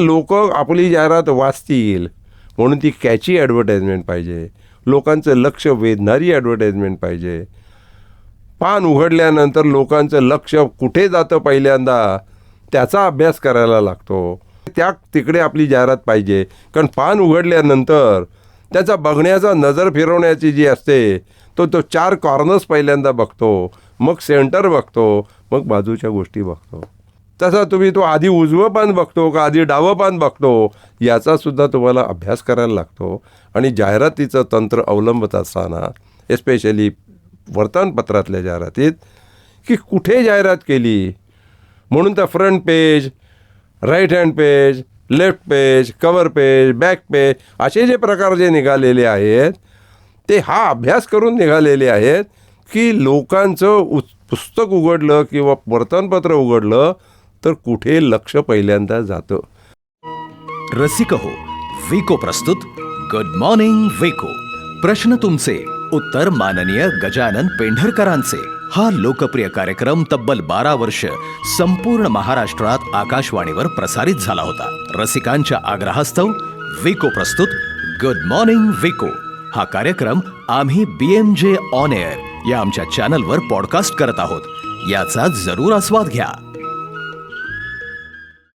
लोक आपली जाहिरात वाचतील म्हणून ती कॅची ॲडव्हर्टाईजमेंट पाहिजे. लोकांचं लक्ष वेधणारी ॲडव्हर्टाईजमेंट पाहिजे. पान उघडल्यानंतर लोकांचं लक्ष कुठे जातं पहिल्यांदा त्याचा अभ्यास करायला लागतो. त्या तिकडे आपली जाहिरात पाहिजे. कारण पान उघडल्यानंतर त्याचा बघण्याचा नजर फिरवण्याची जी असते तो तो चार कॉर्नर्स पहिल्यांदा बघतो. मग सेंटर बघतो. मग बाजूच्या गोष्टी बघतो. तसा तुम्ही तो आधी उजवं पान बघतो का आधी डावं पान बघतो याचासुद्धा तुम्हाला अभ्यास करायला लागतो. आणि जाहिरातीचं तंत्र अवलंबत असताना एस्पेशली वर्तमानपत्रातल्या जाहिरातीत की कुठे जाहिरात केली? म्हणून त्या front page right hand page left page cover page back page असे जे प्रकार जे निघालेले आहेत ते हा अभ्यास करून निघालेले आहेत की लोकांचं उ पुस्तक उघडलं किंवा वर्तमानपत्र उघडलं तर कुठे लक्ष पहिल्यांदा जातं? रसिक हो वेको प्रस्तुत गुड मॉर्निंग वेको. प्रश्न तुमचे उत्तर माननीय गजानन पेंढरकरांचे. हा लोकप्रिय कार्यक्रम तब्बल बारा वर्ष संपूर्ण महाराष्ट्रात आकाशवाणीवर प्रसारित झाला होता. रसिकांच्या आग्रहास्तव वेको प्रस्तुत गुड मॉर्निंग वेको. हा कार्यक्रम आम्ही B M J on air या आमच्या चॅनलवर पॉडकास्ट करत आहोत. याचा जरूर आस्वाद घ्या.